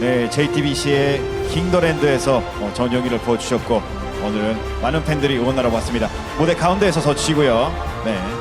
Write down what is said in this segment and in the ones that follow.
네, JTBC의 킹더랜드에서 어, 전용기를 보여주셨고 오늘은 많은 팬들이 응원하러 왔습니다. 무대 가운데에서 서주시고요. 네.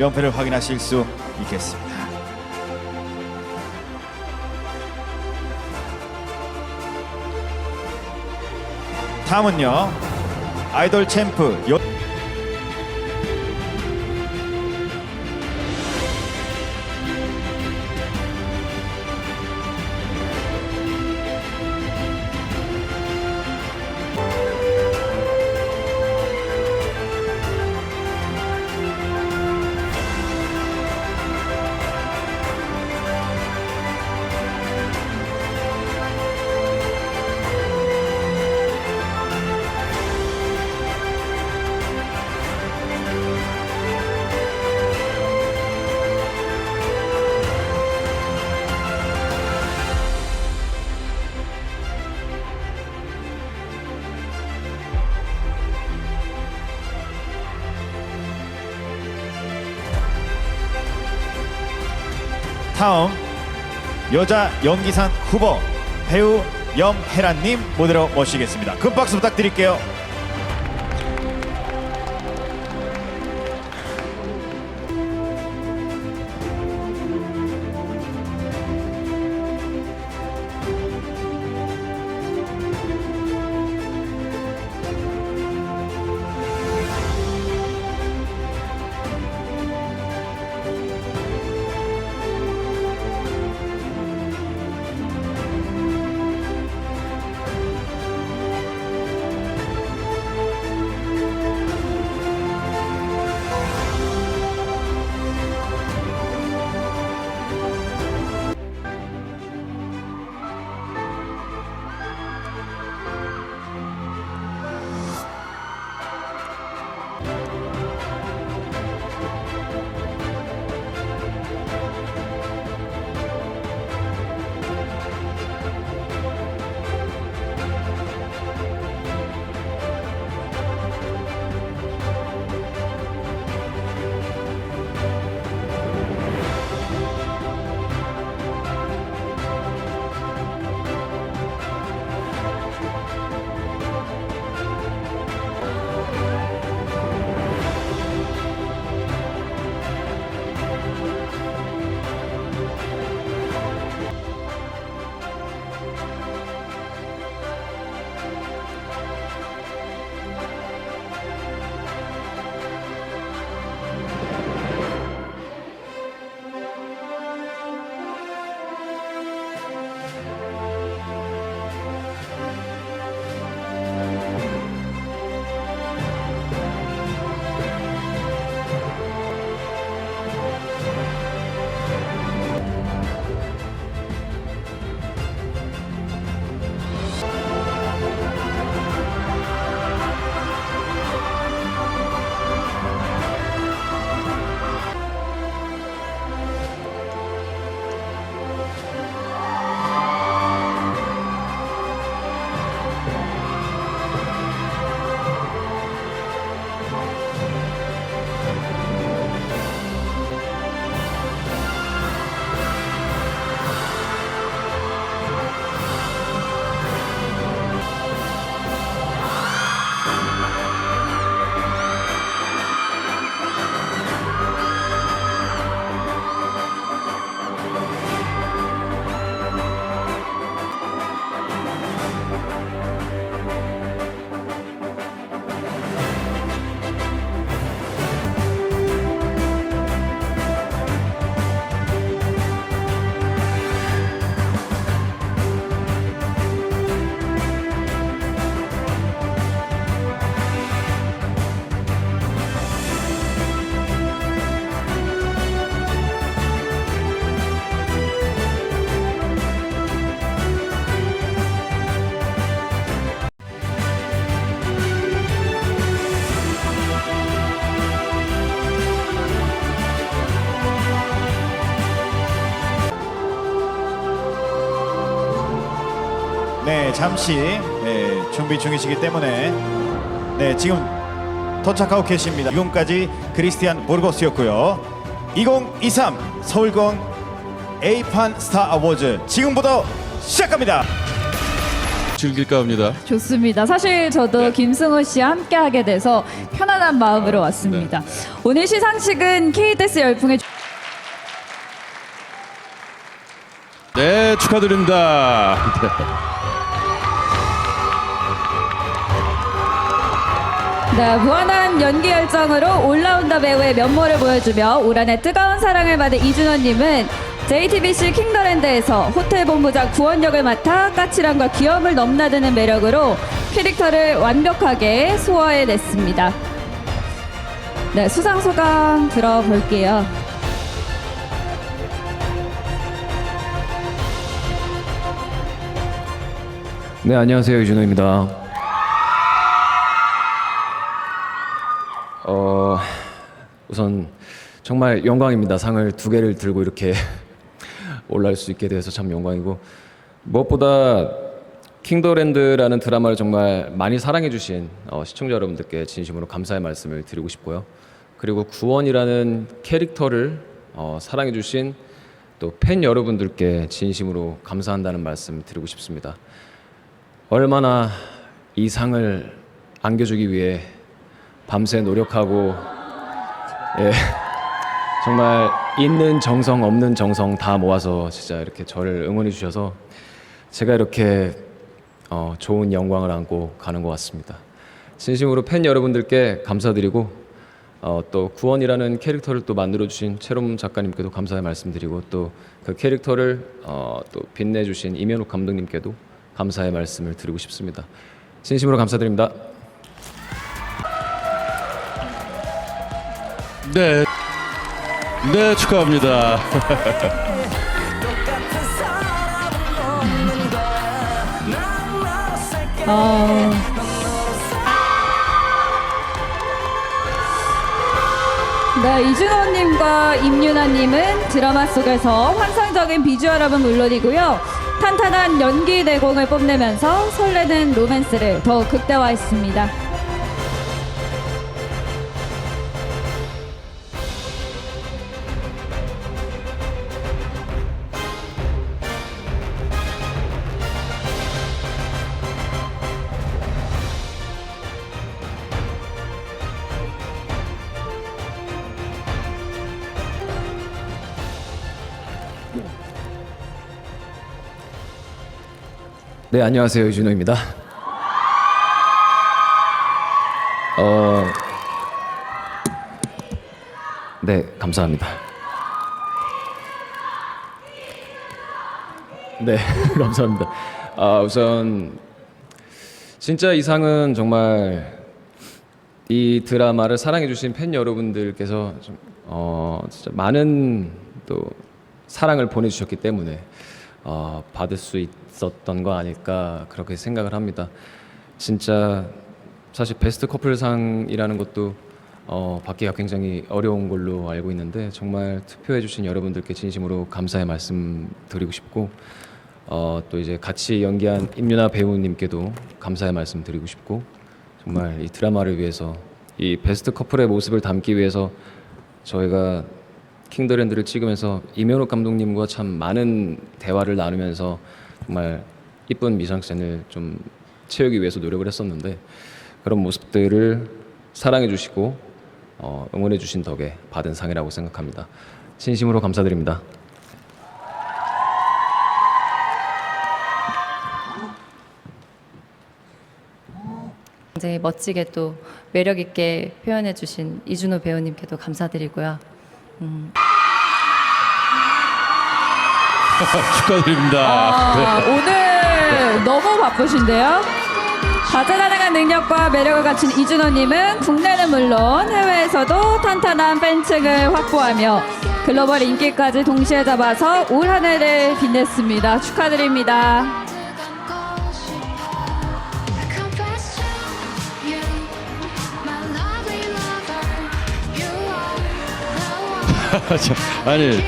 명패를 확인하실 수 있겠습니다. 다음은요 아이돌 챔프 다음 여자 연기상 후보 배우 염혜란님 무대로 모시겠습니다. 큰 박수 부탁드릴게요. 잠시 네, 준비 중이시기 때문에 네 지금 도착하고 계십니다. 지금까지 크리스티안 보르고스였고요. 2023 서울공 A판 스타 어워즈 지금부터 시작합니다. 즐길까 합니다. 좋습니다. 사실 저도 네. 김승호 씨와 함께 하게 돼서 편안한 마음으로 왔습니다. 오늘 시상식은 KDS 열풍의 네, 축하드립니다. 네, 무한한 연기 열정으로 올라운더 배우의 면모를 보여주며 올 한해 뜨거운 사랑을 받은 이준호님은 JTBC 킹더랜드에서 호텔 본부장 구원 역을 맡아 까칠함과 귀여움을 넘나드는 매력으로 캐릭터를 완벽하게 소화해냈습니다. 네, 수상 소감 들어볼게요. 네, 안녕하세요. 유준호입니다. 우선 정말 영광입니다. 상을 두 개를 들고 이렇게 올라올 수 있게 돼서 참 영광이고 무엇보다 킹더랜드라는 드라마를 정말 많이 사랑해 주신 어, 시청자 여러분들께 진심으로 감사의 말씀을 드리고 싶고요. 그리고 구원이라는 캐릭터를 어, 사랑해 주신 또 팬 여러분들께 진심으로 감사한다는 말씀 드리고 싶습니다. 얼마나 이 상을 안겨주기 위해 밤새 노력하고 예, 정말 있는 정성 없는 정성 다 모아서 진짜 이렇게 저를 응원해 주셔서 제가 이렇게 어, 좋은 영광을 안고 가는 것 같습니다. 진심으로 팬 여러분들께 감사드리고 어, 또 구원이라는 캐릭터를 또 만들어 주신 최롬 작가님께도 감사의 말씀드리고 또 그 캐릭터를 어, 또 빛내 주신 이면욱 감독님께도 감사의 말씀을 드리고 싶습니다. 진심으로 감사드립니다. 네. 네, 축하합니다. 어... 네, 이준호님과 임윤아님은 드라마 속에서 환상적인 비주얼업은 물론이고요. 탄탄한 연기 내공을 뽐내면서 설레는 로맨스를 더욱 극대화했습니다. 네, 안녕하세요. 유준호입니다. 어, 네, 감사합니다. 네, 감사합니다. 아, 우선 진짜 이 상은 정말 이 드라마를 사랑해주신 팬 여러분들께서 좀, 어, 진짜 많은 또 사랑을 보내주셨기 때문에 어, 받을 수 있었던 거 아닐까 그렇게 생각을 합니다. 진짜 사실 베스트 커플상이라는 것도 어, 받기가 굉장히 어려운 걸로 알고 있는데 정말 투표해주신 여러분들께 진심으로 감사의 말씀 드리고 싶고 어, 또 이제 같이 연기한 임윤아 배우님께도 감사의 말씀 드리고 싶고 정말 이 드라마를 위해서 이 베스트 커플의 모습을 담기 위해서 저희가 킹더랜드를 찍으면서 이면옥 감독님과 참 많은 대화를 나누면서 정말 이쁜 미상센을 좀 채우기 위해서 노력을 했었는데 그런 모습들을 사랑해 주시고 어, 응원해 주신 덕에 받은 상이라고 생각합니다. 진심으로 감사드립니다. 굉장히 멋지게 또 매력 있게 표현해 주신 이준호 배우님께도 감사드리고요. 축하드립니다. 아, 오늘 너무 바쁘신데요. 다재다능한 능력과 매력을 갖춘 이준호님은 국내는 물론 해외에서도 탄탄한 팬층을 확보하며 글로벌 인기까지 동시에 잡아서 올 한 해를 빛냈습니다. 축하드립니다. 아니,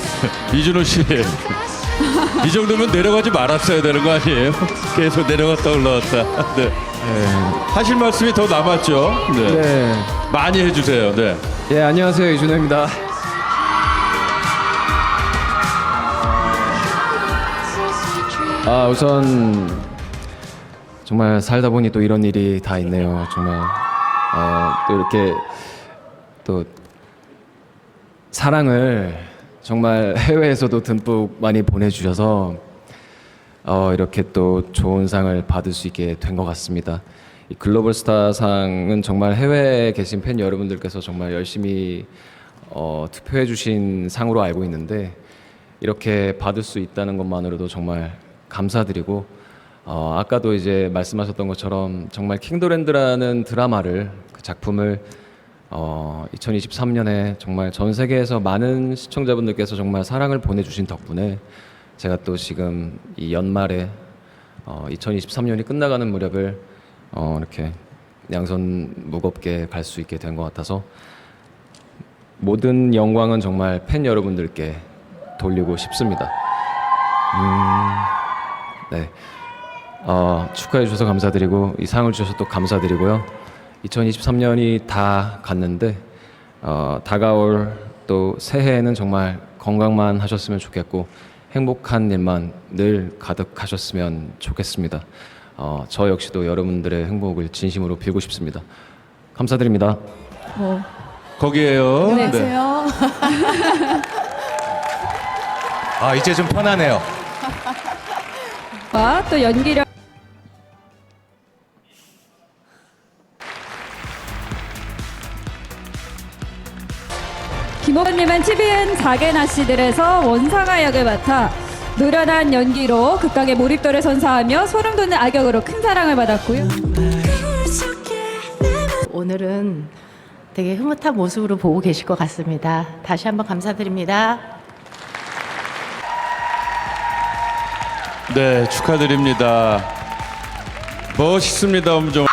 이준호 씨. 이 정도면 내려가지 말았어야 되는 거 아니에요? 계속 내려갔다 올라왔다. 네. 하실 말씀이 더 남았죠? 네. 네. 많이 해주세요. 네. 예, 안녕하세요. 이준호입니다. 아, 우선 정말 살다 보니 또 이런 일이 다 있네요. 정말 어, 또 이렇게 또 사랑을 정말 해외에서도 듬뿍 많이 보내주셔서 어, 이렇게 또 좋은 상을 받을 수 있게 된 것 같습니다. 이 글로벌 스타상은 정말 해외에 계신 팬 여러분들께서 정말 열심히 어, 투표해 주신 상으로 알고 있는데 이렇게 받을 수 있다는 것만으로도 정말 감사드리고 어, 아까도 이제 말씀하셨던 것처럼 정말 킹도랜드라는 드라마를 그 작품을 어, 2023년에 정말 전 세계에서 많은 시청자분들께서 정말 사랑을 보내주신 덕분에 제가 또 지금 이 연말에 어, 2023년이 끝나가는 무렵을 어, 이렇게 양손 무겁게 갈 수 있게 된 것 같아서 모든 영광은 정말 팬 여러분들께 돌리고 싶습니다. 음, 네. 어, 축하해 주셔서 감사드리고 이 상을 주셔서 또 감사드리고요. 2023년이 다 갔는데 어, 다가올 또 새해에는 정말 건강만 하셨으면 좋겠고 행복한 일만 늘 가득하셨으면 좋겠습니다. 어, 저 역시도 여러분들의 행복을 진심으로 빌고 싶습니다. 감사드립니다. 뭐 거기에요. 네. 안녕하세요. 아 이제 좀 편하네요. 와, 또 연기력. 김호건님은 TVN 사계나 씨들에서 원상아 역을 맡아 노련한 연기로 극강의 몰입도를 선사하며 소름 돋는 악역으로 큰 사랑을 받았고요. 오늘은 되게 흐뭇한 모습으로 보고 계실 것 같습니다. 다시 한번 감사드립니다. 네, 축하드립니다. 멋있습니다, 엄정.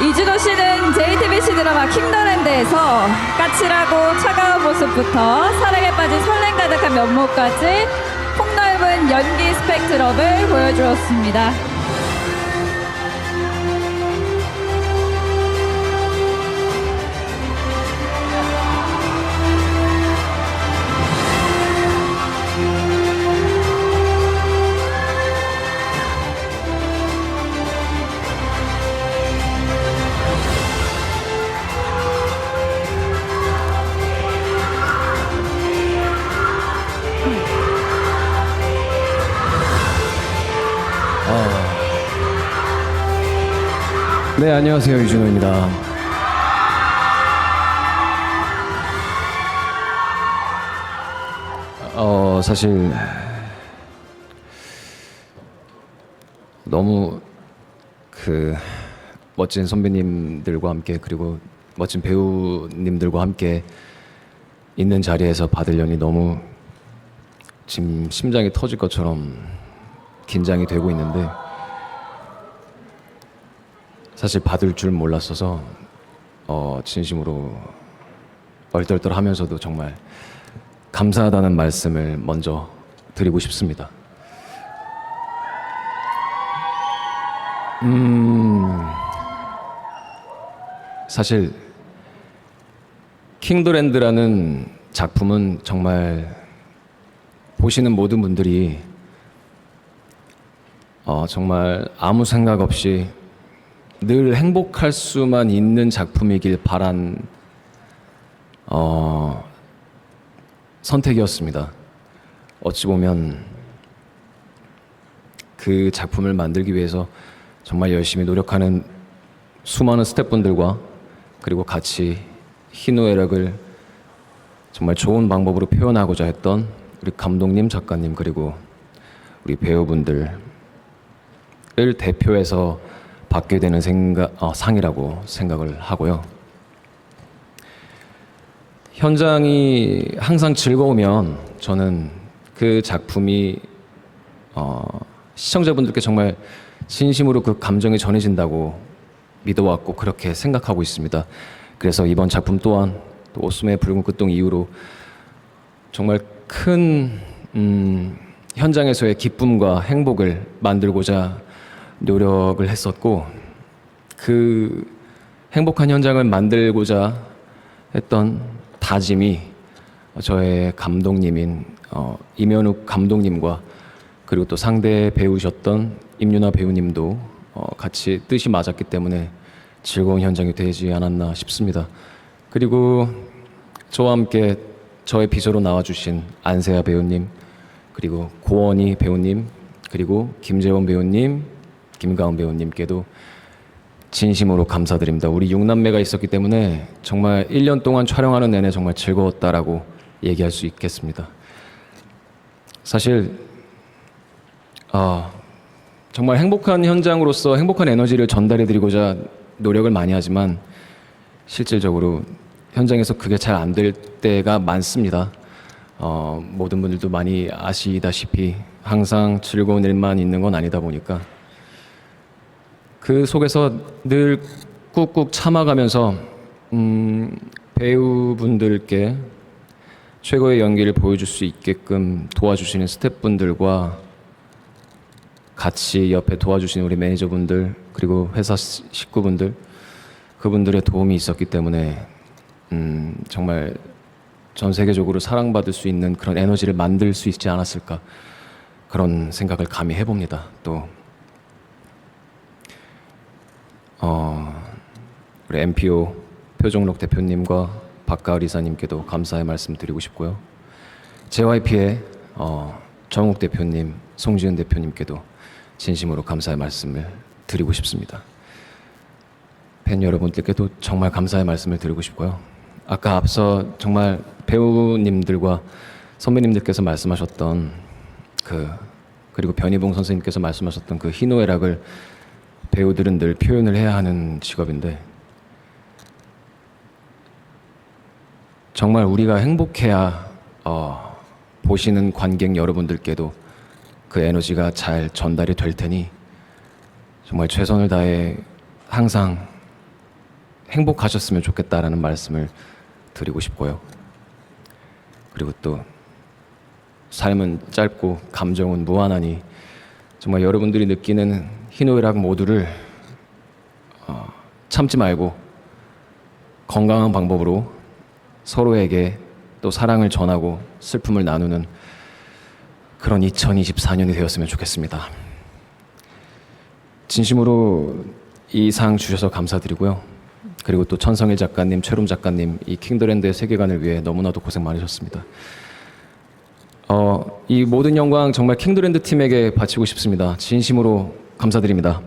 이준호 씨는 JTBC 드라마 킹더랜드에서 까칠하고 차가운 모습부터 사랑에 빠진 설렘 가득한 면모까지 폭넓은 연기 스펙트럼을 보여주었습니다. 네, 안녕하세요. 유준호입니다. 어, 사실 너무 그 멋진 선배님들과 함께 그리고 멋진 배우님들과 함께 있는 자리에서 받으려니 너무 지금 심장이 터질 것처럼 긴장이 되고 있는데 사실 받을 줄 몰랐어서 어, 진심으로 얼떨떨하면서도 정말 감사하다는 말씀을 먼저 드리고 싶습니다. 음, 사실 킹도랜드라는 작품은 정말 보시는 모든 분들이 어, 정말 아무 생각 없이 늘 행복할 수만 있는 작품이길 바란 어, 선택이었습니다. 어찌 보면 그 작품을 만들기 위해서 정말 열심히 노력하는 수많은 스태프분들과 그리고 같이 희노애락을 정말 좋은 방법으로 표현하고자 했던 우리 감독님, 작가님 그리고 우리 배우분들을 대표해서 받게 되는 생각, 어, 상이라고 생각을 하고요. 현장이 항상 즐거우면 저는 그 작품이 어, 시청자분들께 정말 진심으로 그 감정이 전해진다고 믿어왔고 그렇게 생각하고 있습니다. 그래서 이번 작품 또한 또 오스메 붉은 끝동 이후로 정말 큰 음, 현장에서의 기쁨과 행복을 만들고자 노력을 했었고 그 행복한 현장을 만들고자 했던 다짐이 저의 감독님인 어, 임현욱 감독님과 그리고 또 상대 배우셨던 임윤아 배우님도 어, 같이 뜻이 맞았기 때문에 즐거운 현장이 되지 않았나 싶습니다. 그리고 저와 함께 저의 비서로 나와주신 안세아 배우님, 그리고 고원희 배우님, 그리고 김재원 배우님, 김가은 배우님께도 진심으로 감사드립니다. 우리 육남매가 있었기 때문에 정말 1년 동안 촬영하는 내내 정말 즐거웠다라고 얘기할 수 있겠습니다. 사실 아, 정말 행복한 현장으로서 행복한 에너지를 전달해 드리고자 노력을 많이 하지만 실질적으로 현장에서 그게 잘 안 될 때가 많습니다. 어, 모든 분들도 많이 아시다시피 항상 즐거운 일만 있는 건 아니다 보니까 그 속에서 늘 꾹꾹 참아가면서 음, 배우분들께 최고의 연기를 보여줄 수 있게끔 도와주시는 스태프분들과 같이 옆에 도와주시는 우리 매니저분들 그리고 회사 시- 식구분들 그분들의 도움이 있었기 때문에 음, 정말 전 세계적으로 사랑받을 수 있는 그런 에너지를 만들 수 있지 않았을까 그런 생각을 감히 해봅니다. 또 어, 우리 MPO 표정록 대표님과 박가을 이사님께도 감사의 말씀 드리고 싶고요. JYP의 어, 정욱 대표님, 송지은 대표님께도 진심으로 감사의 말씀을 드리고 싶습니다. 팬 여러분들께도 정말 감사의 말씀을 드리고 싶고요. 아까 앞서 정말 배우님들과 선배님들께서 말씀하셨던 그 그리고 변희봉 선생님께서 말씀하셨던 그 희노애락을 배우들은 늘 표현을 해야 하는 직업인데 정말 우리가 행복해야 어, 보시는 관객 여러분들께도 그 에너지가 잘 전달이 될 테니 정말 최선을 다해 항상 행복하셨으면 좋겠다라는 말씀을 드리고 싶고요. 그리고 또 삶은 짧고 감정은 무한하니 정말 여러분들이 느끼는 희노애락 모두를 어, 참지 말고 건강한 방법으로 서로에게 또 사랑을 전하고 슬픔을 나누는 그런 2024년이 되었으면 좋겠습니다. 진심으로 이 상 주셔서 감사드리고요. 그리고 또 천성일 작가님, 최룸 작가님, 이 킹더랜드의 세계관을 위해 너무나도 고생 많으셨습니다. 어, 이 모든 영광 정말 킹더랜드 팀에게 바치고 싶습니다. 진심으로 감사드립니다.